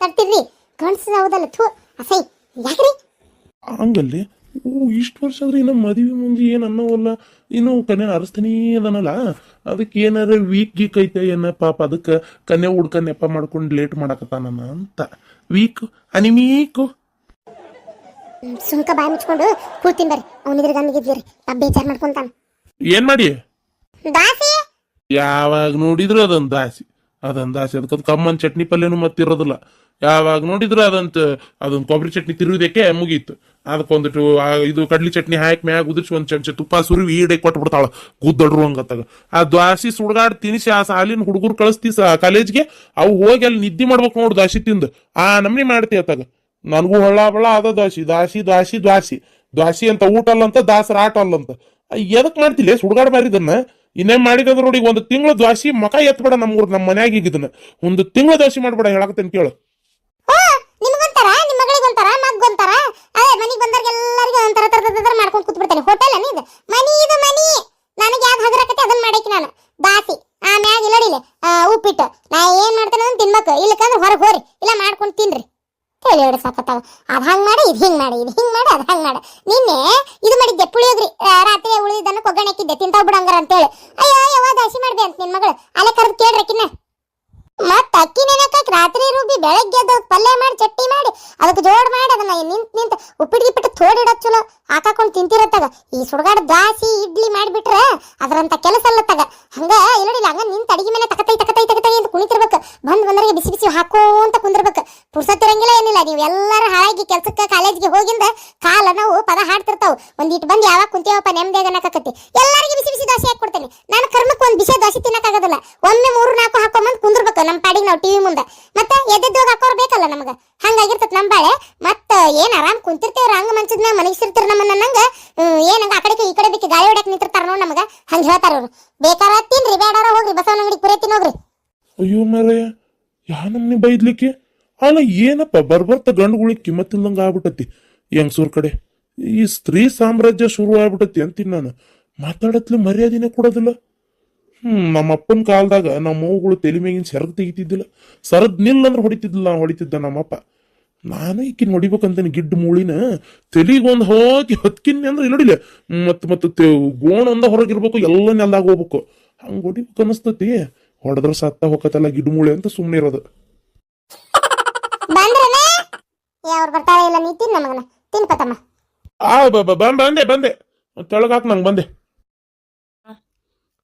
ತರ್ತಿರ್ರಿ ಗಂಡ್ಸ ಹೌದಲ್ಲ ಥೂ ಅಸೈ ಯಾಕ್ರಿ? ಹಂಗಲ್ಲಿ ಇಷ್ಟು ವರ್ಷ ಆದ್ರೆ ಇನ್ನ ಮದುವೆ ಮುಂದೆ ಏನು ಅನ್ನೋವಲ್ಲ ಇನ್ನು ಕನ್ಯಾ ಅರಸ್ತನೇ ಅದನಲ್ಲ. ಅದಕ್ಕೆ ಏನಾರ ವೀಕ್ ಗೀಕ್ ಐತೆ ಏನ ಪಾಪ ಅದಕ್ಕೆ ಕನ್ಯಾ ಹುಡ್ಕ ನೆಪ ಮಾಡ್ಕೊಂಡು ಲೇಟ್ ಮಾಡಕತ್ತಾನ ಅಂತ. ವೀಕ್ ಅನಿಮೀಕು. ಸುಂಕ ಬಾಯಿ ಮುಚ್ಕೊಂಡು ಕೂತಿನ್ ಬರ್ರಿ. ಅವನಿದ್ರ ಗಂದಿಗಿದ್ವಿರಿ ನಾ ಬೇಜಾರ್ ಮಾಡ್ಕೊಂತಾನ. ಏನ್ ಮಾಡಿ? ದಾಸಿ? ಯಾವಾಗ ನೋಡಿದ್ರು ಅದೊಂದು ದಾಸಿ. ಅದೊಂದು ದಾಸಿ. ಅದಕ್ಕೆ ಕಮ್ಮನ್ ಚಟ್ನಿ ಪಲ್ಯನು ಮತ್ತಿರೋದಿಲ್ಲ. ಯಾವಾಗ ನೋಡಿದ್ರು ಅದಂತ ಅದೊಂದು ಕೊಬ್ಬರಿ ಚಟ್ನಿ ತಿರುವುದಕ್ಕೆ ಮುಗೀತು. ಅದಕ್ಕೊಂದಿಟ್ಟು ಇದು ಕಡ್ಲಿ ಚಟ್ನಿ ಹಾಕಿ ಮ್ಯಾಗ ಉದುರ್ಸಿ ಒಂದು ಚಮಚ ತುಪ್ಪ ಸುರುವಿ ಈಡೆ ಕೊಟ್ಬಿಡ್ತಾಳ ಗುದ್ದಡ್ರು ಹಂಗತ್ತಾಗ. ಆ ದ್ವಾಸಿ ಸುಡ್ಗಾಡ್ ತಿನಿಸಿ ಆ ಸಾಲಿನ ಹುಡುಗರು ಕಳಿಸ್ತಿ ಕಾಲೇಜ್ಗೆ, ಅವು ಹೋಗಿ ಅಲ್ಲಿ ನಿದ್ದೆ ಮಾಡ್ಬೇಕು ನೋಡು ದಾಸಿ ತಿಂದು. ಆ ನಮ್ನಿ ಮಾಡ್ತಿ ಅತ್ತಾಗ ನನಗೂ ಹೊಳ್ಳ ಬಳ ಅದ ದ್ವಾಸಿ ದಾಸಿ ದ್ವಾಸಿ ದ್ವಾಸಿ. ದ್ವಾಸಿ ಅಂತ ಊಟ ಅಲ್ಲಂತ, ದಾಸರ ಆಟ ಅಲ್ಲಂತ. ಎದಕ್ ಮಾಡ್ತಿಲ್ಲ ಸುಡ್ಗಾಡ್ ಮಾರಿದನ್ನ? ಇನ್ನೇನ್ ಮಾಡಿದ್ರ ನೋಡಿ ಒಂದು ತಿಂಗಳು ದ್ವಾಸಿ ಮಕ ಎತ್ಬೇಡ ನಮ್ಮ ಊರ್ ನಮ್ಮ ಮನ್ಯಾಗ ಇದನ್ನ ಒಂದು ತಿಂಗಳು ದ್ವಾಸಿ ಮಾಡ್ಬೇಡ ಹೇಳಕತ್ತೇನೆ ಕೇಳು. ಮನಿಗ್ ಬಂದವ್ರಿಗೆಲ್ಲರಿಗೂ ಒಂಥರ ತರ ತರ ಮಾಡ್ಕೊಂಡು ಕೂತ್ಬಿಡ್ತಾನೆ. ಹೋಟೆಲ್ ಇದು? ಮನಿ ಇದು ಮನಿ. ನನಗೆ ಯಾವ್ದು ಹಗರಕತೆ ಅದನ್ನ ಮಾಡಕ್ಕೆ ನಾನು. ದಾಸಿ ಆಮ್ಯಾಗ ಇಲ್ಲಡಿಲೆ ಉಪ್ಪಿಟ್ಟು. ನಾ ಏನ್ ಮಾಡ್ತೇನೆ ಅದನ್ನ ತಿನ್ಬೇಕು. ಇಲ್ಲಕಂದ್ರೆ ಹೊರಗೆ ಹೋರಿ. ಇಲ್ಲ ಮಾಡ್ಕೊಂಡು ತಿನ್ರಿ. ಹೇಳಿ ಸಾಕತ್ತಾವ. ಅದು ಹಂಗೆ ಮಾಡಿ, ಇದು ಹಿಂಗ್ ಮಾಡಿ, ಇದು ಹಿಂಗೆ ಮಾಡಿ, ಅದು ಹಂಗೆ ಮಾಡಿ. ನಿನ್ನೆ ಇದು ಮಾಡಿದ್ದೆ, ಪುಳಿಯೋಗ್ರಿ ರಾತ್ರಿ ಉಳಿದನ್ನು ಕೊಗ್ಗರಣೆ ಹಾಕಿದ್ದೆ. ತಿಂತಾವ್ ಬಿಡಂಗಾರ ಅಂತೇಳಿ. ಅಯ್ಯೋ ಯಾವ ದಾಸಿ ಮಾಡಿದೆ ಅಂತ ನಿನ್ ಮಗಳು. ಅಲ್ಲೇ ಕರೆದು ಕೇಳ್ರಕಿನ್ನ ಮತ್ತ ಅಕ್ಕಿ ನೆನಕಕ್ ರಾತ್ರಿ ರುಬ್ಬಿ ಬೆಳಗ್ಗೆ ಎದ್ದು ಪಲ್ಯ ಮಾಡಿ, ಚಟ್ನಿ ಮಾಡಿ, ಅದಕ್ಕೆ ಜೋಡ್ ಮಾಡಿ, ಅದನ್ನ ನಿಂತ ನಿಂತ ಉಪ್ಪಿಟ್ಟು ಗಿಪ್ಪಿಟ್ಟು ತೋಡಿಡೋದ್ ಚಲೋ. ಹಾಕಾಕೊಂಡು ತಿಂತಿರತ್ತಾಗ. ಈ ಸುಡ್ಗಾಡ ದಾಸಿ ಇಡ್ಲಿ ಮಾಡಿಬಿಟ್ರ ಅದರಂತ ಕೆಲಸ ಅಲ್ಲತ್ತಾಗ ಹಂಗ ಇಲ್ಲ ಹಂಗ ನಿಂತ ಅಡಿಗೆ ಮೇಲೆ ತಕತೈ ತಕತೈ ತಕತೈ ಅಂತ ಕುಣಿತಿರ್ಬೇಕು. ಬಂದ್ ಬಂದವರಿಗೆ ಬಿಸಿ ಬಿಸಿ ಹಾಕೋಂತ ಕುಂದಿರ್ಬೇಕು. ಪುರ್ಸತ್ತಿರಂಗಿಲ್ಲ ಏನಿಲ್ಲ, ನೀವು ಎಲ್ಲರೂ ಹಾಳಾಗಿ ಕೆಲಸಕ್ಕೆ ಕಾಲೇಜ್ಗೆ ಹೋಗಿಂದ ಕಾಲ ನಾವು, ಪದ ಹಾಡ್ತಿರ್ತಾವ. ಒಂದಿಟ್ಟು ಬಂದು ಯಾವಾಗ ಕುಂತೀವಪ್ಪ ನೆಮ್ಮದಿ ಅನ್ನಕತ್ತಿ ಎಲ್ಲರಿಗೆ ಬಿಸಿ ಬಿಸಿ ದೋಸೆ ಹಾಕಿ ಕೊಡ್ತೇನೆ. ನಾನು ಕರ್ಮಕ್ಕೆ ಒಂದು ಬಿಸಿ ದೋಸೆ ತಿನ್ನಕ್ಕಾಗೋದಿಲ್ಲ ಒಮ್ಮೆ ಮೂರು ನಾಲ್ಕು ಹಾಕೊಂಬಂದು ಕುಂದಿರ್ಬೇಕು ನಮ್ಮ ಪಾಡಿಗೆ ನಾವು ಟಿವಿ ಮುಂದೆ. ಮತ್ತೆ ಎದ್ದೆದ್ದೋಗಿ ಹಾಕೋರ್ ಬೇಕಲ್ಲ ನಮಗೆ. ಹಂಗಾಗಿರ್ತದೆ ನಮ್ಮ ಬಾಳೆ. ಮತ್ತೆ ಏನು ಆರಾಮ್ ಕುಂತಿರ್ತೇವ್ರ? ಹಂಗ ಮ್ಯಾಗ ಮನಗಿಸಿರ್ತಾರ ನಮ್ಮನ್ನ ನಂಗೆ? ಏನಂಗ ಆ ಕಡೆಗೆ ಈ ಕಡೆ ಬಿಕ್ಕಿ ಗಾಳಿ ಹೊಡ್ಯಾಕ್ ನಿಂತಿರ್ತಾರ ನೋಡಿ ನಮಗೆ. ಹಂಗೆ ಹೇಳ್ತಾರ ಅವ್ರು. ಬೇಕಾರ ತಿನ್ರಿ ಬೇಡಾರ ಹೋಗ್ರಿ ಬಸವನ ಅಂಗಡಿ ಪುರೇ ತಿನ್ನೋಗ್ರಿ ಅಯ್ಯೋ ಮಾರಯ್ಯ ಯಾ ನಮ್ನಿ ಬೈದ್ಲಿಕ್ಕೆ? ಅಲ್ಲ, ಏನಪ್ಪ? ಬರ್ಬರ್ತ ಗಂಡುಗಳಿಗೆ ಕಿಮ್ಮತ್ತಿಲ್ದಂಗ ಆಗ್ಬಿಟ್ಟತಿ. ಹೆಂಗ್ಸೂರ್ ಕಡೆ? ಈ ಸ್ತ್ರೀ ಸಾಮ್ರಾಜ್ಯ ಶುರು ಆಗ್ಬಿಟ್ಟತಿ ಅಂತೀನಿ ನಾನು. ಮಾತಾಡತ್ಲೆ ಮರ್ಯಾದಿನೇ ಕೊಡೋದಿಲ್ಲ. ಹ್ಮ್ ನಮ್ಮ ಅಪ್ಪನ ಕಾಲದಾಗ ನಮ್ಮ ಅವ್ಗಳು ತಲೆ ಮೇಗಿನ ಸೆರಗ್ ತೆಗಿತಿದ್ದಿಲ್ಲ. ಸರದ್ ನಿಲ್ ಅಂದ್ರೆ ಹೊಡಿತಿದ್ದಿಲ್ಲ ಹೊಡಿತಿದ್ದ ನಮ್ಮಪ್ಪ. ನಾನು ಈಕಿನ ಹೊಡಿಬೇಕಂತೇನೆ ಗಿಡ್ಡ ಮೂಳಿನ ತಲಿಗೊಂದು ಹೋಗಿ ಹತ್ಕಿನ್ ಅಂದ್ರೆ ಇಲ್ಲಡಿಲ್ಲ ಮತ್ ಮತ್ತ ಗೋಣ ಒಂದ ಹೊರಗಿರ್ಬೇಕು, ಎಲ್ಲ ನೆಲ್ದಾಗ ಹೋಗ್ಬೇಕು. ಹಂಗ ಹೊಡಿಬೇಕು ಅನಸ್ತತಿ. ಹೊಡೆದ್ರ ಸತ್ತ ಹೋಗತ್ತಲ್ಲ ಗಿಡ್ಡ ಮೂಳೆ ಅಂತ ಸುಮ್ಮನೆ ಇರೋದು ಅವ್ರು ಬರ್ತಾರೆ ಇಲ್ಲ ನೀ ತಿನ್ ಮಗನ ಆ ಬ- ಬ- ಬಂದೆ ಬಂದೆ. ತೆಳಗಾಕ್ ನಂಗೆ ಬಂದೆ.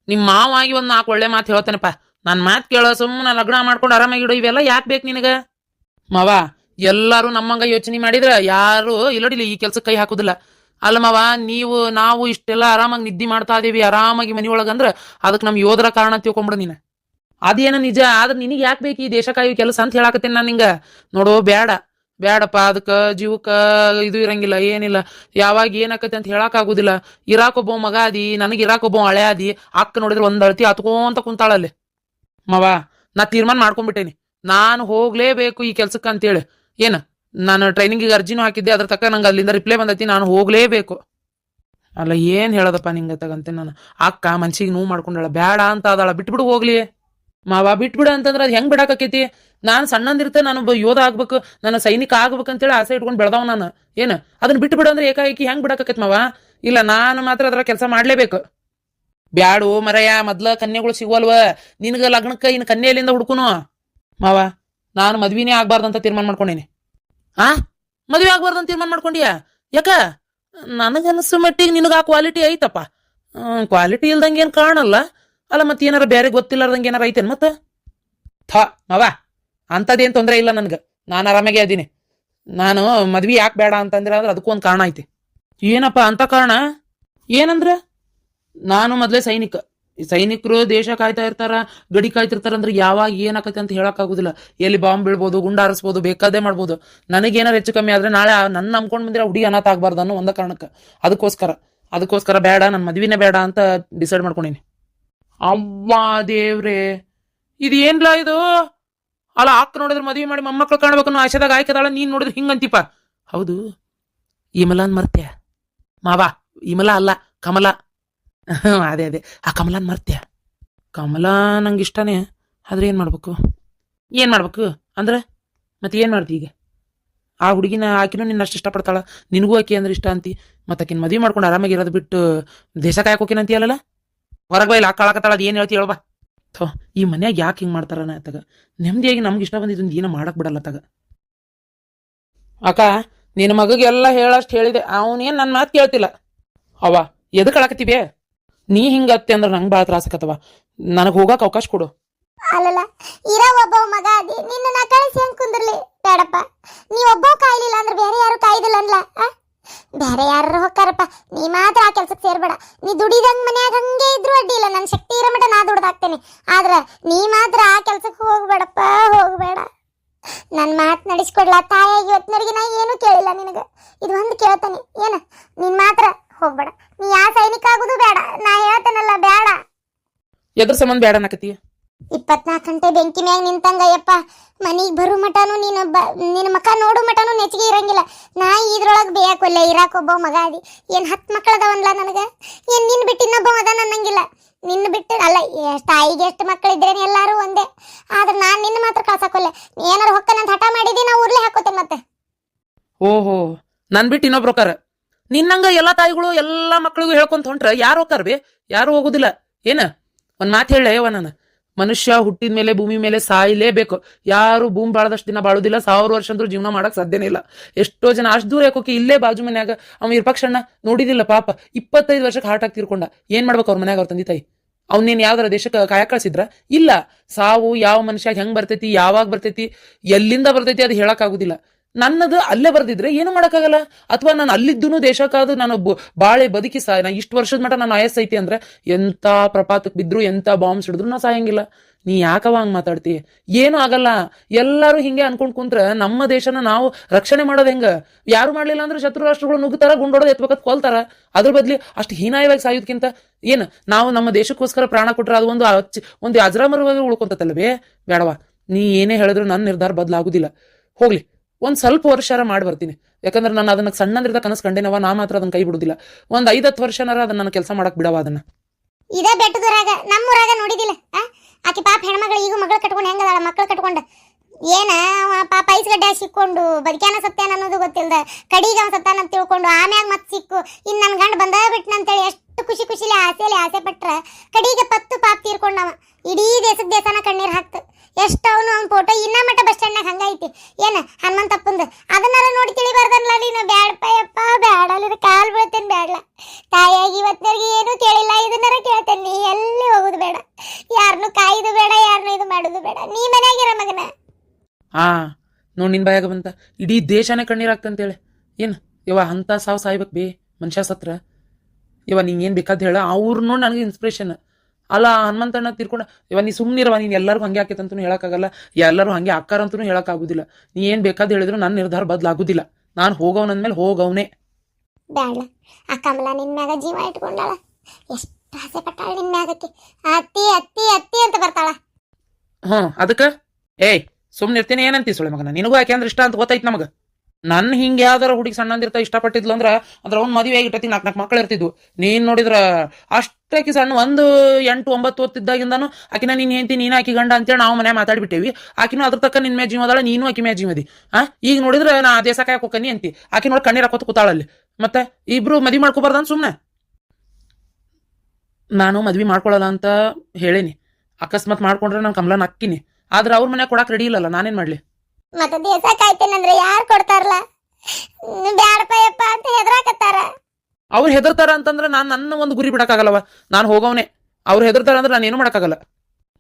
ನಿಮ್ಮ ಮಾವಾಗಿ ಒಂದು ನಾಲ್ಕು ಒಳ್ಳೆ ಮಾತು ಹೇಳ್ತಾನಪ್ಪ. ನನ್ನ ಮಾತು ಕೇಳೋ ಸುಮ್ಮನೆ ಲಗ್ನ ಮಾಡ್ಕೊಂಡು ಆರಾಮಾಗಿಡು ಇವೆಲ್ಲ ಯಾಕೆ ಬೇಕು ನಿನಗೆ? ಮಾವ ಎಲ್ಲರೂ ನಮ್ಮಂಗ ಯೋಚನೆ ಮಾಡಿದ್ರ ಯಾರು ಇಲ್ಲಡಿಲಿ ಈ ಕೆಲ್ಸಕ್ಕೆ ಕೈ ಹಾಕುದಿಲ್ಲ. ಅಲ್ಲ ಮಾವ ನೀವು ನಾವು ಇಷ್ಟೆಲ್ಲ ಆರಾಮಾಗಿ ನಿದ್ದೆ ಮಾಡ್ತಾ ಇದೀವಿ ಆರಾಮಾಗಿ ಮನಿ ಅಂದ್ರೆ ಅದಕ್ಕೆ ನಮ್ಮ ಯೋಧರ ಕಾರಣ ತಿಳ್ಕೊಂಬಿಡು ನೀನು. ಅದೇನ ನಿಜ? ಆದ್ರೆ ನಿನಗೆ ಯಾಕೆ ಬೇಕು ಈ ದೇಶಕ್ಕಾಗಿ ಕಾಯೋ ಕೆಲಸ ಅಂತ ಹೇಳಾಕತ್ತೇನೆ ನಾನು ನಿಂಗೆ. ನೋಡೋ ಬೇಡ ಬೇಡಪ್ಪ ಅದಕ್ಕೆ ಜೀವಕ್ಕೆ ಇದು ಇರಂಗಿಲ್ಲ, ಏನಿಲ್ಲ. ಯಾವಾಗ ಏನಾಕತಿ ಅಂತ ಹೇಳಕ್ ಆಗುದಿಲ್ಲ. ಇರಾಕ್ ಒಬ್ಬ ಮಗ ಅದಿ ನನಗೆ ಇರಾಕ್ ಒಬ್ಬ ಹಳೆ ಅದಿ ಅಕ್ಕ ನೋಡಿದ್ರೆ ಒಂದ್ ಅಳತಿ ಹತ್ಕೊಂತ ಕುಂತಾಳಲ್ಲಿ ಮವ, ನಾ ತೀರ್ಮಾನ ಮಾಡ್ಕೊಂಡ್ಬಿಟ್ಟೇನಿ ನಾನು ಹೋಗ್ಲೇಬೇಕು ಈ ಕೆಲ್ಸಕ್ಕೆ ಅಂತೇಳಿ. ಏನು, ನಾನು ಟ್ರೈನಿಂಗಿಗೆ ಅರ್ಜಿನೂ ಹಾಕಿದ್ದೆ, ಅದ್ರ ತಕ್ಕ ನಂಗೆ ಅಲ್ಲಿಂದ ರಿಪ್ಲೈ ಬಂದೈತಿ, ನಾನು ಹೋಗ್ಲೇಬೇಕು. ಅಲ್ಲ, ಏನು ಹೇಳದಪ್ಪ ನಿಂಗೆ ತಗಂತೆ ನಾನು. ಅಕ್ಕ ಮನ್ಸಿಗೆ ನೋವು ಮಾಡ್ಕೊಂಡಾಳ ಬೇಡ ಅಂತ ಅದಾಳ ಬಿಟ್ಬಿಡು ಹೋಗ್ಲಿ. ಮಾವ, ಬಿಟ್ಬಿಡು ಅಂತಂದ್ರೆ ಅದು ಹೆಂಗ್ ಬಿಡಾಕೈತಿ ನಾನು ಸಣ್ಣಂದಿರ್ತೆ ನಾನು ಯೋಧ ಆಗ್ಬೇಕು, ನನ್ನ ಸೈನಿಕ ಆಗ್ಬೇಕಂತೇಳಿ ಆಸೆ ಇಟ್ಕೊಂಡು ಬೆಳ್ದವ್ ನಾನು. ಏನು? ಅದನ್ನ ಬಿಟ್ಬಿಡು ಅಂದ್ರೆ ಏಕಾಏಕಿ ಹೆಂಗ್ ಬಿಡಕತ್ ಮಾವ? ಇಲ್ಲ, ನಾನು ಮಾತ್ರ ಅದರ ಕೆಲಸ ಮಾಡ್ಲೇಬೇಕು. ಬ್ಯಾಡು ಮರಯ ಮೊದ್ಲ ಕನ್ಯೆಗಳು ಸಿಗೋಲ್ವ ನಿನಗೆ ಲಗ್ನಕ್ಕೆ ಇನ್ನು ಕನ್ಯೆಯಲ್ಲಿಂದ ಹುಡ್ಕುನು? ಮಾವ, ನಾನು ಮದ್ವಿನೇ ಆಗ್ಬಾರ್ದಂತ ತೀರ್ಮಾನ ಮಾಡ್ಕೊಂಡೇನಿ. ಆ? ಮದ್ವೆ ಆಗ್ಬಾರ್ದಂತ ತೀರ್ಮಾನ ಮಾಡ್ಕೊಂಡಿಯಾ? ಯಾಕ? ನನಗನ್ಸು ಮಟ್ಟಿಗೆ ನಿನಗೆ ಆ ಕ್ವಾಲಿಟಿ ಐತಪ್ಪ. ಕ್ವಾಲಿಟಿ ಇಲ್ದಂಗೆ ಏನ್ ಕಾಣಲ್ಲ. ಅಲ್ಲ ಮತ್ತೆ ಏನಾರ ಬೇರೆ ಗೊತ್ತಿಲ್ಲಾರ್ದಂಗೆ ಏನಾರ ಐತೇನು ಮತ್ತ? ಥಾ, ಮಾವ. ಅಂಥದ್ದೇನ್ ತೊಂದರೆ ಇಲ್ಲ ನನ್ಗೆ. ನಾನು ಆರಾಮಾಗೆ ಅದೀನಿ. ನಾನು ಮದ್ವಿ ಯಾಕೆ ಬೇಡ ಅಂತಂದ್ರೆ ಅಂದ್ರೆ ಅದಕ್ಕೂ ಒಂದು ಕಾರಣ ಐತಿ. ಏನಪ್ಪ ಅಂತ ಕಾರಣ? ಏನಂದ್ರೆ? ನಾನು ಮೊದ್ಲೇ ಸೈನಿಕ. ಸೈನಿಕರು ದೇಶ ಕಾಯ್ತಾ ಇರ್ತಾರ, ಗಡಿ ಕಾಯ್ತಿರ್ತಾರ ಅಂದ್ರೆ ಯಾವಾಗ ಏನಾಕತಿ ಅಂತ ಹೇಳಕ್ ಆಗುದಿಲ್ಲ. ಎಲ್ಲಿ ಬಾಂಬ್ ಬೀಳ್ಬೋದು, ಗುಂಡ ಹಾರಿಸ್ಬೋದು, ಬೇಕಾದೇ ಮಾಡ್ಬೋದು. ನನಗೇನಾರು ಹೆಚ್ಚು ಕಮ್ಮಿ ಆದ್ರೆ ನಾಳೆ ನನ್ನ ನಂಬ್ಕೊಂಡ್ ಬಂದಿರೋ ಹುಡುಗಿ ಅನಾಥ ಆಗ್ಬಾರ್ದು ಅನ್ನೋ ಒಂದ ಕಾರಣಕ್ಕೆ. ಅದಕ್ಕೋಸ್ಕರ. ಅದಕ್ಕೋಸ್ಕರ ಬೇಡ ನನ್ನ ಮದ್ವಿನೇ ಬೇಡ ಅಂತ ಡಿಸೈಡ್ ಮಾಡ್ಕೊಂಡಿನಿ. ಅವ್ವಾ ದೇವ್ರೆ. ಇದು ಏನ್ಲಾ ಇದು? ಅಲ್ಲ ಆತ ನೋಡಿದ್ರೆ ಮದುವೆ ಮಾಡಿ ಮೊಮ್ಮಕ್ಕಳು ಕಾಣ್ಬೇಕು ಆಶೆದಾಗ ಆಯ್ಕದಾಳ, ನೀನ್ ನೋಡಿದ್ರೆ ಹಿಂಗಂತೀಪ. ಹೌದು. ಇಮಲಾನ್ ಮರ್ತ್ಯ. ಮಾವಾ ಇಮಲ ಅಲ್ಲ, ಕಮಲ. ಅದೇ ಅದೇ. ಆ ಕಮಲಾನ್ ಮರ್ತ್ಯ. ಕಮಲ ನಂಗೆ ಇಷ್ಟನೇ. ಆದ್ರೆ ಏನು ಮಾಡ್ಬೇಕು? ಏನು ಮಾಡ್ಬೇಕು? ಅಂದ್ರೆ? ಮತ್ತೆ ಏನು ಮಾಡ್ತಿ ಈಗ? ಆ ಹುಡುಗಿನ ಆಕಿನೂ ನಿನ್ನ ಅಷ್ಟು ಇಷ್ಟಪಡ್ತಾಳ. ನಿನಗೂ ಆಕಿ ಅಂದ್ರೆ ಇಷ್ಟ ಅಂತಿ. ಮತ್ತೆ ಆಕಿನ ಮದುವೆ ಮಾಡ್ಕೊಂಡು ಆರಾಮಾಗಿರೋದು ಬಿಟ್ಟು ದೇಶ ಕಾಯಕೋಕಿನ ಅಂತೀಯಲ್ಲ ಹೊರಗೆ ಬೈಲಿ ಹಾಕಾಳಕತ್ತಾಳ ಅದು ಏನು ಹೇಳ್ತಿ ಹೇಳಬಾ ಥೋ, ಈ ಮನ್ಯಾಗ ಯಾಕೆ ಹಿಂಗೆ ಮಾಡ್ತಾರನ ತಗ. ನೆಮ್ಮದಿಯಾಗಿ ನಮ್ಗೆ ಇಷ್ಟ ಬಂದಿದ್ದು ಏನೋ ಮಾಡಕ್ ಬಿಡಲ್ಲ ತಗ. ಅಕ್ಕ ನಿನ್ನ ಮಗಗೆಲ್ಲ ಹೇಳಷ್ಟು ಹೇಳಿದೆ. ಅವನೇನು ನನ್ನ ಮಾತು ಕೇಳ್ತಿಲ್ಲ. ಅವ ಎದಕ್ಕೆ ಅಳಕತ್ತೀವಿ ನೀ ಹಿಂಗತ್ತೆ ಅಂದ್ರೆ ನಂಗೆ ಭಾಳ ತ್ರಾಸಕತ್ತವ ನನಗೆ ಹೋಗಕ್ಕೆ ಅವಕಾಶ ಕೊಡು. ಅಲ್ಲಲ್ಲ, ಇರೋ ಒಬ್ಬ ಮಗ ಅದಿ ನಿನ್ನ ಕಳಿಸಿ ಹೆಂಗ್ ಕುಂದಿರ್ಲಿ, ಬೇಡಪ್ಪ. ನೀ ಒಬ್ಬ ಕಾಯ್ಲಿಲ್ಲ ಅಂದ್ರೆ ಬೇರೆ ಯಾರು ಕಾಯ್ದಿಲ್ಲ ಅನ್ಲ? ಬೇರೆ ಯಾರು ಹೊಕ್ಕಾರಪ್ಪ ನೀ ಮಾತ್ರ ಆ ಕೆಲ್ಸಕ್ಕೆ ಸೇರ್ಬೇಡ. ನೀ ದುಡಿದಂಗ್ ಮನ್ಯಾಗ ಹಂಗೆ ಇದ್ರು ಅಡ್ಡಿ ಇಲ್ಲ. ನನ್ನ ಶಕ್ತಿ ಇರೋ ಮಟ ನಾ ದುಡ್ದಾಕ್ತೇನೆ. ಆದ್ರ ನೀ ಮಾತ್ರ ಆ ಕೆಲ್ಸಕ್ಕೆ ಹೋಗ್ಬೇಡಪ್ಪ, ಹೋಗ್ಬೇಡ. ನನ್ನ ಮಾತು ನಡೆಸ್ಕೊಡ್ಲ ತಾಯಾಗಿ ಇವತ್ತಿನವರೆಗೆ ನಾ ಏನೂ ಕೇಳಿಲ್ಲ ನಿನಗೆ. ಇದು ಒಂದು ಕೇಳ್ತಾನೆ. ಏನ? ನೀನ್ ಮಾತ್ರ ಹೋಗ್ಬೇಡ. ನೀ ಯಾ ಸೈನಿಕ ಆಗುದು ಬೇಡ. ನಾ ಹೇಳ್ತೇನಲ್ಲ, ಬೇಡ. ಎದ್ರ ಸಂಬಂಧ ಬೇಡ ಇಪ್ಪತ್ನಾಲ್ಕು ಗಂಟೆ ಬೆಂಕಿ ಮ್ಯಾಗ ನಿಂತಂಗಯ್ಯಪ್ಪ. ಮನೆಗೆ ಬರು ಮಟನು ನೀನು ಬ ನಿನ್ನ ಮಕ ನೋಡು ಮಟನು ನೆಚ್ಚಿಗೆ ಇರಂಗಿಲ್ಲ. ನಾ ಇದ್ರೊಳಗೆ ಬೇಯಾಕೊಲ್ಲ ಇರಾಕ ಒಬ್ಬ ಮಗ ಅದಿ. ಏನ್ ಹತ್ತು ಮಕ್ಕಳದವನ್ಲ ನನಗ? ಏನ್ ನಿನ್ನ ಬಿಟ್ಟು ಇನ್ನೊಬ್ಬ ಅದ ನನ್ನಂಗಿಲ್ಲ ನಿನ್ನ ಬಿಟ್ಟು ಅಲ್ಲ ಎಷ್ಟು ತಾಯಿಗೆ ಎಷ್ಟು ಮಕ್ಕಳಿದ್ರೇನೆ ಎಲ್ಲರೂ ಒಂದೇ. ಆದ್ರೆ ನಾನು ನಿನ್ನ ಮಾತ್ರ ಕಳ್ಸಾಕೊಲ್ಲ ಏನಾರು ಹೊಕ್ಕ ಹೊಕ್ಕನಂತ ಹಠ ಮಾಡಿದಿ ನಾ ಊರ್ಲೆ ಹಾಕೋತೇನೆ ಮತ್ತೆ. ಓಹೋ, ನನ್ ಬಿಟ್ಟು ಇನ್ನೊಬ್ರು ಹೋಕಾರ ನಿನ್ನಂಗ ಎಲ್ಲ ತಾಯಿಗಳು ಎಲ್ಲ ಮಕ್ಕಳಿಗೂ ಹೇಳ್ಕೊಂತ ಹೊಂಟ್ರ ಯಾರು ಹೋಗ್ತಾರ ಬಿ? ಯಾರು ಹೋಗುದಿಲ್ಲ. ಏನ? ಒಂದ್ ಮಾತು ಹೇಳ ಯವ್ವ ನಾನು. ಮನುಷ್ಯ ಹುಟ್ಟಿದ ಮೇಲೆ, ಭೂಮಿ ಮೇಲೆ ಸಾಯಲೇಬೇಕು. ಯಾರು ಭೂಮಿ ಬಾಳದಷ್ಟು ದಿನ ಬಾಳೋದಿಲ್ಲ. ಸಾವಿರ ವರ್ಷ ಅಂದ್ರೂ ಜೀವನ ಮಾಡಕ್ ಸಾಧ್ಯನೇ ಇಲ್ಲ. ಎಷ್ಟೋ ಜನ ಅಷ್ಟು ದೂರ ಯಾಕೋಕೆ ಇಲ್ಲೇ ಬಾಜು ಮನ್ಯಾಗ ಅವ್ನ ಇರ್ಪಕ್ಷಣ್ಣ ನೋಡಿದಿಲ್ಲ ಪಾಪ. ಇಪ್ಪತ್ತೈದು ವರ್ಷಕ್ಕೆ ಹಾರ್ಟ್ ಆಗಿ ತೀರ್ಕೊಂಡ. ಏನ್ ಮಾಡ್ಬೇಕು ಅವ್ರ ಮನ್ಯಾಗ ಅವ್ರ ತಂದೆ ತಾಯಿ? ಅವನೇನ್ ಯಾವ್ದಾರ ದೇಶಕ್ಕೆ ಕಾಯ ಕಳ್ಸಿದ್ರ? ಇಲ್ಲ. ಸಾವು ಯಾವ ಮನುಷ್ಯ ಹೆಂಗ್ ಬರ್ತೈತಿ, ಯಾವಾಗ ಬರ್ತೈತಿ, ಎಲ್ಲಿಂದ ಬರ್ತೈತಿ ಅದು ಹೇಳಕ್ ಆಗುದಿಲ್ಲ. ನನ್ನದು ಅಲ್ಲೇ ಬರ್ದಿದ್ರೆ ಏನು ಮಾಡೋಕ್ಕಾಗಲ್ಲ? ಅಥವಾ ನಾನು ಅಲ್ಲಿದ್ದೂ ದೇಶಕ್ಕಾದು ನಾನು ಬಾಳೆ ಬದುಕಿ ಸಾಯ ನಾ ಇಷ್ಟು ವರ್ಷದ ಮಟ್ಟ ನಾನು ಆಯಸ್ ಐತಿ ಅಂದ್ರೆ ಎಂತ ಪ್ರಪಾತಕ್ಕೆ ಬಿದ್ರು ಎಂತ ಬಾಂಬ್ಸ್ ಹಿಡಿದ್ರು ನಾ ಸಾಯಂಗಿಲ್ಲ. ನೀ ಯಾಕವ ಹಂಗ್ ಮಾತಾಡ್ತಿ ಏನು ಆಗಲ್ಲ. ಎಲ್ಲರೂ ಹಿಂಗೆ ಅನ್ಕೊಂಡ್ ಕುಂತ್ರ ನಮ್ಮ ದೇಶನ ನಾವು ರಕ್ಷಣೆ ಮಾಡೋದು ಹೆಂಗ? ಯಾರು ಮಾಡ್ಲಿಲ್ಲ ಅಂದ್ರೆ ಶತ್ರು ರಾಷ್ಟ್ರಗಳು ನುಗ್ತಾರ, ಗುಂಡೋಡೋದು ಎತ್ಬೇಕತ್ ಕೊಲ್ತಾರ. ಅದ್ರ ಬದ್ಲಿ ಅಷ್ಟು ಹೀನಾಯವಾಗಿ ಸಾಯೋದ್ಕಿಂತ ಏನು ನಾವು ನಮ್ಮ ದೇಶಕ್ಕೋಸ್ಕರ ಪ್ರಾಣ ಕೊಟ್ರ ಅದು ಒಂದು ಒಂದು ಅಜರಾಮರವಾಗಿ ಉಳ್ಕೊಂತತಲ್ವೇ ಬೇಡವಾ. ನೀ ಏನೇ ಹೇಳಿದ್ರು ನನ್ನ ನಿರ್ಧಾರ ಬದಲಾಗುದಿಲ್ಲ. ಹೋಗ್ಲಿ. ಒಂದ್ ಸ್ವಲ್ಪ ವರ್ಷಾರ ಮಾಡಿ ಬರ್ತೀನಿ. ಯಾಕಂದ್ರೆ ನಾನು ಅದನ್ನ ಸಣ್ಣಂದ್ರದ ಕನಸು ಕಂಡೇನವ ನಾ ಮಾತ್ರ ಅದನ್ನ ಕೈ ಬಿಡುದಿಲ್ಲ. ಒಂದ್ ಐದತ್ತು ವರ್ಷನಾರ ಅದನ್ನ ನಾನು ಕೆಲಸ ಮಾಡಕ್ ಬಿಡವ ಅದನ್ನ. ಇದೇ ಬೆಟ್ಟದೂರಾಗ, ನಮ್ಮೂರಾಗ ನೋಡಿದಿಲ್ಲ ಆಕೆ ಪಾಪ ಹೆಣ್ಮಗಳು, ಈಗ ಮಗಳು ಕಟ್ಕೊಂಡು ಹೆಂಗದಾಳ ಮಕ್ಕಳು ಕಟ್ಕೊಂಡು? ಏನ ಪಾಪ ಪಾಪ ಐಸ್ಗಡ್ಡೆ ಸಿಕ್ಕೊಂಡು, ಬದುಕ್ಯಾನ ಸತ್ಯನ ಅನ್ನೋದು ಗೊತ್ತಿಲ್ದ? ಕಡಿಗ ಅವ ಸತ್ತಾನ ತಿಳ್ಕೊಂಡು, ಆಮ್ಯಾಗ ಮತ್ತೆ ಸಿಕ್ಕು. ಇನ್ ನನ್ನ ಗಂಡ ಬಂದ ಬಿಟ್ನಂತೇಳಿ ಎಷ್ಟು ಖುಷಿ ಖುಷಿಲಿ ಆಸೆಲಿ ಆಸೆ ಪಟ್ರ, ಕಡಿಗೆ ಪತ್ತು ಪಾಪ ತೀರ್ಕೊಂಡವ. ಇಡೀ ದೇಶದ ದೇಶನ ಕಣ್ಣೀರ್ ಹಾಕ್ತು. ಎಷ್ಟು ಅವನು ಅವ್ನ ಫೋಟೋ ಇನ್ನ ಮಟ್ಟ ಬಸ್ ಸ್ಟ್ಯಾಂಡ್ನಾಗ ಹಂಗೈತಿ. ಏನು? ಹನುಮಂತಪ್ಪಂದು. ಅದನ್ನೆಲ್ಲ ನೋಡಿ ತಿಳಿಬಾರ್ದಲ್ಲ ನೀನು ಬ್ಯಾಡಪ್ಪ, ಬ್ಯಾಡ. ಕಾಲು ಬೀಳ್ತೇನೆ ಬ್ಯಾಡ್ಲ. ತಾಯಿಯಾಗಿ ಇವತ್ತಿನವರೆಗೆ ಏನೂ ಕೇಳಿಲ್ಲ. ಇದನ್ನಾರ ಕೇಳ್ತೇನೆ ನೀ. ಎಲ್ಲಿ ಹೋಗುದು ಬೇಡ. ಯಾರನ್ನು ಕಾಯ್ದು ಬೇಡ ಯಾರನ್ನು ಇದು ಮಾಡೋದು ಬೇಡ. ನೀ ಮನೆಯಾಗಿರ ಮಗನ. ಹಾ ನೋಡಿ ನಿನ್ ಬಾಯಾಗ ಬಂತ. ಇಡೀ ದೇಶನೇ ಕಣ್ಣೀರಾಗ್ತಂತೇಳಿ ಏನು? ಇವ ಅಂತ ಸಾವು ಸಾಯ್ಬೇಕು ಬೇ. ಮನುಷ್ಯ ಸತ್ರ. ಇವ ನಿಂಗೇನು ಬೇಕಾದ್ ಹೇಳ. ಅವ್ರು ನೋಡಿ ನನಗೆ ಇನ್ಸ್ಪಿರೇಷನ್ ಅಲ್ಲ ಹನುಮಂತಣ್ಣ ತಿರ್ಕೊಂಡು ಇವ ನೀ ಸುಮ್ಮನಿರವ ನೀನು ಎಲ್ಲರಿಗೂ ಹಂಗೆ ಹಾಕೈತಂತೂ ಹೇಳಕ್ಕಾಗಲ್ಲ ಎಲ್ಲರೂ ಹಂಗೆ ಆಕಾರಂತೂ ಹೇಳಕ್ಕಾಗುದಿಲ್ಲ. ನೀ ಏನ್ ಬೇಕಾದ್ ಹೇಳಿದ್ರು ನನ್ನ ನಿರ್ಧಾರ ಬದಲಾಗೋದಿಲ್ಲ. ನಾನು ಹೋಗವನಂದ್ಮೇಲೆ ಹೋಗವನೇ ಹೋಗವ್ನೆ ಆ ಕಮಲ ನಿನ್ನ ಮ್ಯಾಗ ಜೀವ ಇಟ್ಕೊಂಡಾಳ. ಎಷ್ಟು ಆಸೆ ಪಟ್ಟಾಳ ನಿನ್ನ ಮ್ಯಾಗಕ್ಕೆ. ಅತ್ತಿ ಅತ್ತಿ ಅತ್ತಿ ಅಂತ ಬರ್ತಾಳ. ಹ್ಮ್ ಅದಕ್ಕ? ಏಯ್ ಸುಮ್ನೆ ಇರ್ತೀನಿ ಏನಂತಿ ಸುಳೆ ಮಗನ? ನಿನಗೂ ಯಾಕೆ ಅಂದ್ರೆ ಇಷ್ಟ ಅಂತ ಗೊತ್ತಾಯ್ತು ನಮಗ. ನನ್ ಹಿಂಗೆ ಯಾವ್ದಾರ ಹುಡುಗಿ ಸಣ್ಣಂದಿರ್ತ ಇಷ್ಟಪಟ್ಟಿದ್ಲು ಅಂದ್ರ ಅದ್ರ ಅವ್ನ ಮದುವೆ ಆಗಿಟ್ಟತಿ ನಾಲ್ಕು ನಾಲ್ಕು ಮಕ್ಕಳು ಇರ್ತಿದ್ವು. ನೀನ್ ನೋಡಿದ್ರ ಅಷ್ಟಕ್ಕೆ ಸಣ್ಣ ಒಂದು ಎಂಟು ಒಂಬತ್ತು ಹೊತ್ತಿದ್ದಾಗಿಂದನು ಆಕಿನ ನೀನ್ ಹೆಂಡತಿ, ನೀನು ಆಕಿ ಗಂಡ ಅಂತೇಳಿ ನಾವು ಮನೆ ಮಾತಾಡ್ಬಿಟ್ಟೇವಿ. ಆಕಿನೂ ಅದ್ರ ತಕ್ಕ ನಿನ್ ಮೇ ಜೀವದಾಳ, ನೀನು ಆಕಿ ಮೇ ಜೀವದಿ. ಆ? ಈಗ ನೋಡಿದ್ರ ನಾ ದೇಶ ಹೋಗ್ಕನಿ ಅಂತಿ. ಆಕಿ ನೋಡಿ ಕಣ್ಣೀರ್ ಹಾಕೋತ ಕೂತಾಳಲ್ಲಿ ಮತ್ತೆ ಇಬ್ರು ಮದ್ವಿ ಮಾಡ್ಕೋಬಾರ್ದ ಸುಮ್ನೆ? ನಾನು ಮದ್ವಿ ಮಾಡ್ಕೊಳಲ್ಲ ಅಂತ ಹೇಳೇನಿ. ಅಕಸ್ಮಾತ್ ಮಾಡ್ಕೊಂಡ್ರೆ ನಾನು ಕಮಲನ ಅಕ್ಕಿನಿ. ಆದ್ರೆ ಅವ್ರ ಮನೆ ಕೊಡಕ್ಕೆ ರೆಡಿ ಇಲ್ಲಲ್ಲ, ನಾನೇನ್ ಮಾಡ್ಲಿ? ಮತ್ತೆ ಕಾಯ್ತೇನಂದ್ರೆ ಯಾರು ಕೊಡ್ತಾರಲ್ಲ ಬ್ಯಾಡಪ್ಪ ಅಂತ ಹೆದರಾಕತ್ತಾರ. ಅವ್ರು ಹೆದರ್ತಾರ ಅಂತಂದ್ರೆ ನಾನು ನನ್ನ ಒಂದು ಗುರಿ ಬಿಡಕ್ಕಾಗಲ್ಲವ. ನಾನು ಹೋಗವನೇ. ಅವ್ರು ಹೆದರ್ತಾರ ಅಂದ್ರೆ ನಾನು ಏನು ಮಾಡಕ್ಕಾಗಲ್ಲ.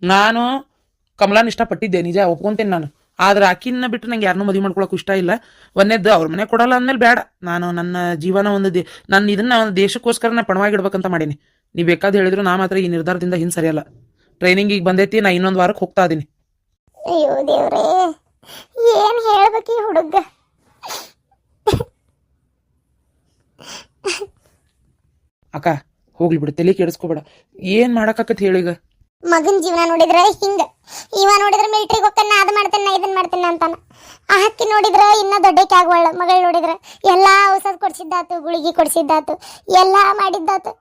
ನಾನು ಕಮಲಾನ ಇಷ್ಟಪಟ್ಟಿದ್ದೆ ನಿಜ ಒಪ್ಕೊಂತೇನೆ ನಾನು. ಆದ್ರೆ ಆಕಿನ ಬಿಟ್ಟು ನಂಗೆ ಯಾರನ್ನೂ ಮದುವೆ ಮಾಡ್ಕೊಳಕ್ ಇಷ್ಟ ಇಲ್ಲ. ಒಂದೇದ್ದು ಅವ್ರ ಮನೆ ಕೊಡಲ್ಲ ಅಂದ್ಮೇಲೆ ಬೇಡ ನಾನು ನನ್ನ ಜೀವನ ಒಂದು ದೇ ನನ್ನ ಇದನ್ನ ಒಂದು ದೇಶಕ್ಕೋಸ್ಕರ ಪಣವಾಗಿಡ್ಬೇಕಂತ ಮಾಡೀನಿ. ನೀವು ಬೇಕಾದ್ ಹೇಳಿದ್ರು ನಾ ಮಾತ್ರ ಈ ನಿರ್ಧಾರದಿಂದ ಹಿಂದೆ ಸರಿಯಲ್ಲ. ಟ್ರೈನಿಂಗ್ ಈಗ ಬಂದೈತಿ ನಾ ಇನ್ನೊಂದು ವಾರಕ್ಕೆ ಹೋಗ್ತಾ ಇದೀನಿ. ಅಯ್ಯೋ ದೇವ್ರೇ. ಏನ್ ಹೇಳ್ಬೇಕು ಈ ಹುಡುಗ? ಅಕ್ಕ ಹೋಗ್ಲಿ ಬಿಡು ತಲೆ ಕೆಡಿಸ್ಕೋಬೇಡ. ಏನು ಮಾಡಕ್ಕಾಕತ್ ಹೇಳೀಗ ಮಗನ್ ಜೀವನ ನೋಡಿದ್ರೆ ಹಿಂಗ. ಇವ ನೋಡಿದ್ರ ಮಿಲ್ಟ್ರಿಗೆ ಹೋಗ್ತಾನ ಅದ್ ನಾ ಇದನ್ ಮಾಡ್ತಾನ ಅಂತಾನ. ಆ ಹಕ್ಕಿ ನೋಡಿದ್ರೆ ಇನ್ನ ದೊಡ್ಡಕ್ಕೆ ಆಗೋಳ ಮಗಳು ನೋಡಿದ್ರೆ ಎಲ್ಲಾ ಔಷಧ ಕೊಡ್ಸಿದ್ದಾತು ಗುಳಿಗೆ ಕೊಡ್ಸಿದ್ದಾತು ಎಲ್ಲಾ ಮಾಡಿದ್ದಾತು.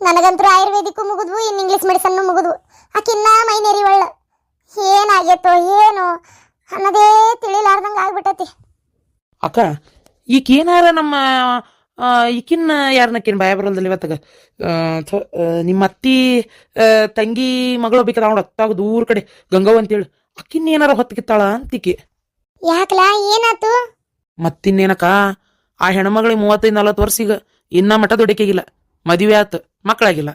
ನನಗಂತೂ ಆಯುರ್ವೇದಿಕ್ಕೂ ಮುಗಿದ್ವು ಇನ್ ಇಂಗ್ಲಿಷ್ ಮೆಡಿಸನ್ನು ಮುಗಿದ್ವು. ಆಕಿನ್ನ ಮೈ ನೆರಿವಳ್ಳ ಏನಾಗೈತೋ ಏನು. ಅನ್ನೋದೇ ತಿಳಿಲಾರ್ದಂಗ ಆಗ್ಬಿಟ್ಟೈತಿ. ಅಕ್ಕ ಈಕೇನಾರ ನಮ್ಮ ಈಕಿನ್ನ ಯಾರನ್ನಕ್ಕಿನ್ ಭಯ ಬರಲ್ದಲ್ಲ ಇವತ್ತಾಗ? ನಿಮ್ಮ ಅತ್ತಿ ತಂಗಿ ಮಗಳು ಬೇಕಾದ ಅವಳ ಅತ್ತಾಗ ದೂರ ಕಡೆ ಗಂಗವ್ ಅಂತೇಳಿ. ಅಕ್ಕಿನ್ನ ಏನಾರ ಹೊತ್ತಕಿತ್ತಾಳ ಅಂತಿಕಿ ಯಾಕಲ ಏನಾತು? ಮತ್ತಿನ್ನೇನಕ್ಕ ಆ ಹೆಣ್ಮಗಳಿಗೆ ಮೂವತ್ತೈದು ನಲವತ್ತು ವರ್ಷ ಈಗ ಇನ್ನ ಮಠ ದುಡಿಕೆಗಿಲ್ಲ ಮದುವೆ ಆತು ಮಕ್ಕಳಾಗಿಲ್ಲ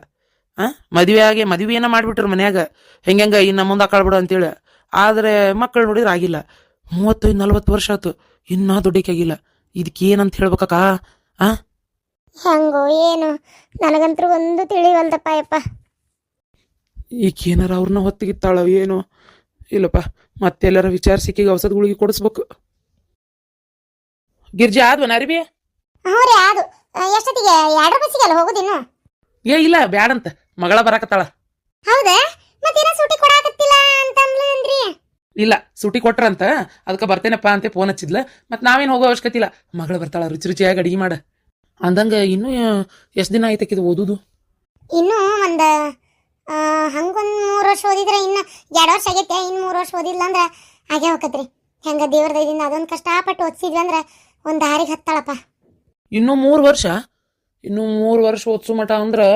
ಆ ಮದುವೆ ಆಗಿ ಮದುವೆ ಏನ ಮಾಡ್ಬಿಟ್ರ ಮನ್ಯಾಗ. ಹೆಂಗೆ ಇನ್ನ ಮುಂದೆ ಆಕಳ್ಬಿಡು ಅಂತೇಳಿ ಆದ್ರೆ ಮಕ್ಕಳು ನೋಡಿದ್ರೆ ಆಗಿಲ್ಲ. ಮೂವತ್ತೈದು ನಲ್ವತ್ತು ವರ್ಷ ಆಯ್ತು. ಇನ್ನೂ ದುಡ್ಡಿಕಾಗಿಲ್ಲ ಇದಕ್ಕೆ ಏನಂತ ಹೇಳ್ಬೇಕಕ್ಕ? ಆ? ಹಂಗೋ ಏನು? ನನಗಂತೂ ಒಂದು ತಿಳಿವಲ್ದಪ್ಪ ಯಪ್ಪ ಈಗ ಏನಾರ ಅವ್ರನ್ನ ಹೊತ್ತಿಗಿತ್ತಾಳ ಏನು? ಇಲ್ಲಪ್ಪ ಮತ್ತೆಲ್ಲರ ವಿಚಾರ ಸಿಕ್ಕಿಗೆ ಔಷಧ ಗುಳಿಗೆ ಕೊಡಿಸ್ಬೇಕು. ಗಿರ್ಜಾ ಆದ್ವನ ಅರಿಬಿ ಹ್ಞೂ ರೀ ಅದು ಎಷ್ಟೊತ್ತಿಗೆ? ಎರಡು ಬಸ್ಸಿಗೆಲ್ಲ ಹೋಗುದಿನ್ನು? ಏ ಇಲ್ಲ ಬ್ಯಾಡಂತ. ಮಗಳ ಬರಾಕತ್ತಾಳ. ಹೌದಾ ಮತ್ತೇನೋ ಸೂಟಿ ಕೊಡಾಕತ್ತಿಲ್ಲ ಅಂತಂದ್ಲು ಅಂದ್ರಿ ಇಲ್ಲ ಸುಟಿ ಕೊಟ್ರಂತ ಅದಕ್ಕೆ ಬರ್ತೇನಪ್ಪ ಅಂತ ಫೋನ್ ಹಚ್ಚಿದ್ಲ. ಮತ್ ನಾವೇನ್ ಹೋಗೋ ಅವಶ್ಯಕತೆ ಇಲ್ಲ. ಮಗಳು ಬರ್ತಾಳ ರುಚಿ ರುಚಿಯಾಗಿ ಅಡಿಗೆ ಮಾಡ. ಅಂದಂಗ ಇನ್ನೂ ಎಷ್ಟು ದಿನ ಆಯ್ತಕ್ಕಿದು ಓದುದು? ಇನ್ನೂ ಒಂದು ಹಂಗೊಂದು ಮೂರು ವರ್ಷ ಓದಿದ್ರೆ ಇನ್ನು ಎರಡು ವರ್ಷ ಆಗೈತೆ ಇನ್ನು ಮೂರು ವರ್ಷ ಓದಿಲ್ಲ ಅಂದ್ರೆ ಹಾಗೆ ಹೋಗತ್ರಿ ಹೆಂಗ ದೇವ್ರ ದಯದಿಂದ ಅದೊಂದು ಕಷ್ಟಪಟ್ಟು ಓದಿಸಿದ್ವಿ ಅಂದ್ರೆ ಒಂದು ದಾರಿಗೆ ಹತ್ತಾಳಪ್ಪ. ಇನ್ನೂ ಮೂರು ವರ್ಷ? ಇನ್ನೂ ಮೂರು ವರ್ಷ ಓದ್ಸು ಮಟ ಅಂದ್ರೆ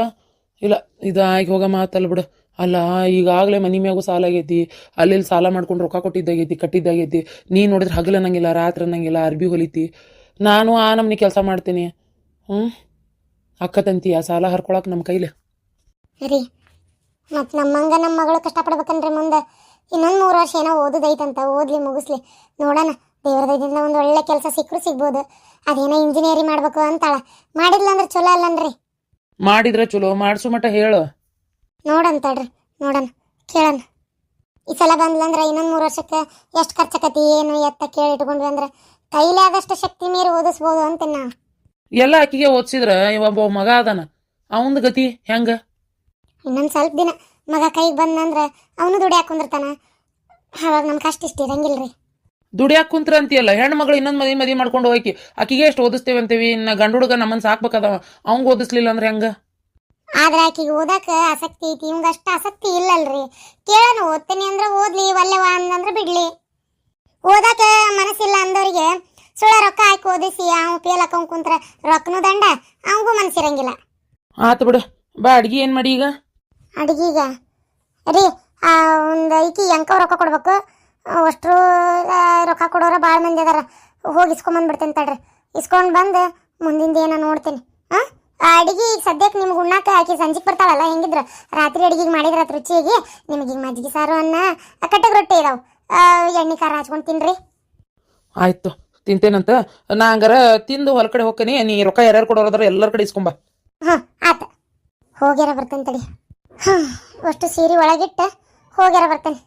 ಇಲ್ಲ ಇದು ಆಗಿ ಹೋಗ ಮಾತಲ್ಲ ಬಿಡು. ಅಲ್ಲ ಈಗಾಗಲೇ ಮನಿ ಮ್ಯಾಗೂ ಸಾಲ ಆಗೈತಿ ಅಲ್ಲಿಲ್ಲಿ ಸಾಲ ಮಾಡ್ಕೊಂಡು ರೊಕ್ಕ ಕೊಟ್ಟಿದ್ದಾಗೈತಿ ಕಟ್ಟಿದ್ದಾಗೈತಿ ನೀ ನೋಡಿದ್ರೆ ಹಗಲು ಅನ್ನಂಗಿಲ್ಲ ರಾತ್ರಿ ಅನ್ನಂಗಿಲ್ಲ ಅರ್ಬಿ ಹೊಲಿತಿ. ನಾನು ಆ ನಮ್ನಿ ಕೆಲಸ ಮಾಡ್ತೀನಿ. ಹ್ಞೂ ಅಕ್ಕ ತಂತಿ ಆ ಸಾಲ ಹರ್ಕೊಳಕ್ಕೆ ನಮ್ಮ ಕೈಲಿ. ರೀ ಮತ್ತು ನಮ್ಮಂಗ ನಮ್ಮ ಮಗಳು ಕಷ್ಟಪಡ್ಬೇಕನ್ರಿ ಮುಂದೆ. ಇನ್ನೊಂದು ಮೂರು ವರ್ಷ ಏನೋ ಓದೋದೈತಂತ ಓದ್ಲಿ ಮುಗಿಸ್ಲಿ. ನೋಡೋಣ ದೇವ್ರದಿಂದ ಒಂದು ಒಳ್ಳೆ ಕೆಲಸ ಸಿಕ್ಕರು ಸಿಗ್ಬೋದು. ಅದೇನೋ ಇಂಜಿನಿಯರಿಂಗ್ ಮಾಡ್ಬೇಕು ಅಂತಾಳ. ಮಾಡಿದ್ಲ ಅಂದ್ರೆ ಚಲೋ ಅಲ್ಲನ್ರಿ. ಮಾಡಿದ್ರೆ ಚಲೋ ಮಾಡ್ಸು ಮಟ್ಟ ಹೇಳು. ನೋಡೋಣ ತಡ್ರಿ ನೋಡೋಣ ಕೇಳೋಣ. ಈ ಸಲ ಬಂದ್ಲಂದ್ರೆ ಇನ್ನೊಂದು ಮೂರು ವರ್ಷಕ್ಕೆ ಎಷ್ಟು ಖರ್ಚಾಕತಿ ಏನು ಎತ್ತ ಕೇಳಿ ಇಟ್ಕೊಂಡ್ವಿ ಅಂದ್ರೆ ಕೈಲಿ ಆದಷ್ಟು ಶಕ್ತಿ ಮೀರಿ ಓದಿಸ್ಬೋದು ಅಂತ ನಾ ಎಲ್ಲ ಆಕಿಗೆ ಓದ್ಸಿದ್ರ ಒಬ್ಬ ಮಗ ಅದಾನ ಅವನ ಗತಿ ಹೆಂಗ? ಇನ್ನೊಂದು ಸ್ವಲ್ಪ ದಿನ ಮಗ ಕೈಗೆ ಬಂದಂದ್ರೆ ಅವನು ದುಡಿ ಕುಂದಿರ್ತಾನ. ಅವಾಗ ನಮ್ಮ ಕಷ್ಟ ಇಷ್ಟ ಇರಂಗಿಲ್ರಿ. ದುಡಿಯಾಕ ಕುಂತ್ರ ಅಂತೀಯಲ್ಲ ಹೆಣ್ಣು ಮಗಳು ಇನ್ನೊಂದು ಮದಿ ಮದಿ ಮಾಡ್ಕೊಂಡು ಹೋಗಿ ಆಕಿಗೆ ಎಷ್ಟು ಓದಿಸ್ತೇವೆ ಅಂತೀವಿ ಇನ್ನ ಗಂಡು ಹುಡುಗ ನಮ್ಮನ್ ಸಾಕ್ಬೇಕದವ ಅವಂಗ ಓದಿಸ್ಲಿಲ್ಲ ಅಂದ್ರೆ ಹೆಂಗ? ಆದ್ರೆ ಆಕಿಗೆ ಓದಾಕ ಆಸಕ್ತಿ ಐತಿ ಇವಂಗ ಅಷ್ಟ ಆಸಕ್ತಿ ಇಲ್ಲಲ್ರಿ. ಕೇಳೋಣ ಓದ್ತೀನಿ ಅಂದ್ರೆ ಓದ್ಲಿ ಒಲ್ಲೆವ ಅಂದ್ರೆ ಬಿಡ್ಲಿ. ಓದಾಕ ಮನಸ್ಸಿಲ್ಲ ಅಂದವರಿಗೆ ಸುಳ್ಳ ರೊಕ್ಕ ಹಾಕಿ ಓದಿಸಿ ಅವ್ ಪೇಲ್ ಹಾಕೊಂಡ್ ಕುಂತ್ರ ರೊಕ್ಕನೂ ದಂಡ ಅವಂಗೂ ಮನಸ್ಸಿರಂಗಿಲ್ಲ. ಆತು ಬಿಡು ಬಾ ಅಡ್ಗಿ ಏನ್ ಮಾಡಿ ಈಗ? ಅಡ್ಗಿಗ? ರೀ ಆ ಒಂದು ಐಕಿ ಎಂಕ ರೊಕ್ಕ ಕೊಡ್ಬೇಕು. ಅಷ್ಟ್ರು ರೊಕ್ಕ ಕೊಡೋರ ಭಾಳ ಮಂದಿ ಅದಾರ. ಹೋಗಿ ಇಸ್ಕೊಂಬಂದ್ಬಿಡ್ತೀನಿ ತಡ್ರಿ. ಇಸ್ಕೊಂಡು ಬಂದು ಮುಂದಿಂದ ಏನೋ ನೋಡ್ತೀನಿ. ಹಾಂ ಅಡಿಗೆ ಈಗ ಸದ್ಯಕ್ಕೆ ನಿಮ್ಗೆ ಉಣ್ಣಾಕ ಆಕಿ ಸಂಜೆಗೆ ಬರ್ತಾಳಲ್ಲ ಹೆಂಗಿದ್ರ? ರಾತ್ರಿ ಅಡಿಗೆ ಮಾಡಿದ್ರ ರುಚಿಯಾಗಿ ನಿಮಗೆ ಈಗ ಮಜ್ಜಿಗೆ ಸಾರು ಅನ್ನ ಕಟ್ಟಗೆ ರೊಟ್ಟಿ ಇದಾವ. ಎಣ್ಣೆ ಖಾರ ಹಚ್ಕೊಂಡು ತಿನ್ರಿ. ಆಯ್ತು ತಿಂತೇನಂತ? ನಾ ಹಂಗಾರ ತಿಂದು ಹೊಲ ಕಡೆ ಹೋಗ್ತೀನಿ ನೀ ರೊಕ್ಕ ಯಾರ್ಯಾರು ಕೊಡೋರದ್ರ ಎಲ್ಲರ ಕಡೆ ಇಸ್ಕೊಂಬ. ಹಾಂ ಆತ. ಹೋಗ್ಯಾರ ಬರ್ತೇನೆ ತಡಿ. ಹಾಂ ಅಷ್ಟು ಸೀರೆ ಒಳಗಿಟ್ಟು ಹೋಗ್ಯಾರ ಬರ್ತೇನೆ.